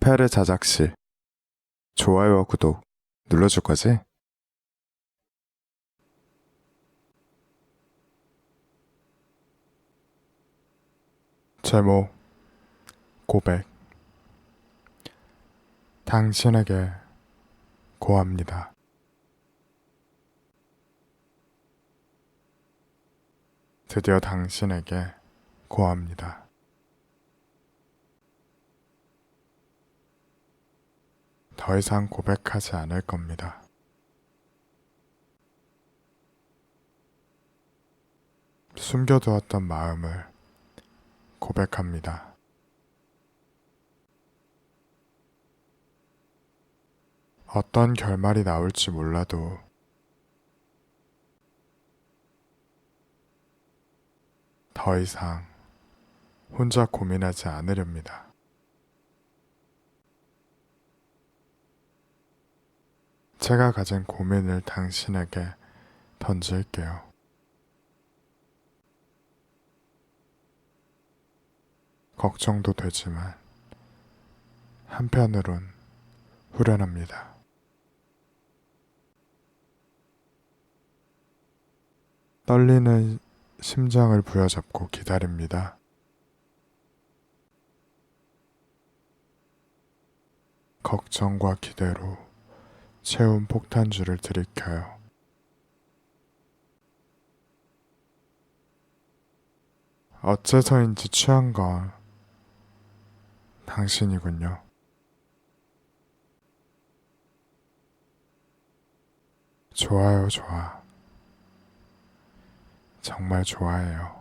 페르 자작실. 좋아요와 구독 눌러줄 거지? 제목 고백 당신에게 고합니다. 드디어 당신에게 고합니다. 더 이상 고백하지 않을 겁니다. 숨겨두었던 마음을 고백합니다. 어떤 결말이 나올지 몰라도 더 이상 혼자 고민하지 않으렵니다. 제가 가진 고민을 당신에게 던질게요. 걱정도 되지만 한편으론 후련합니다. 떨리는 심장을 부여잡고 기다립니다. 걱정과 기대로 채운 폭탄주를 들이켜요. 어째서인지 취한 건 당신이군요. 좋아요, 좋아. 정말 좋아해요.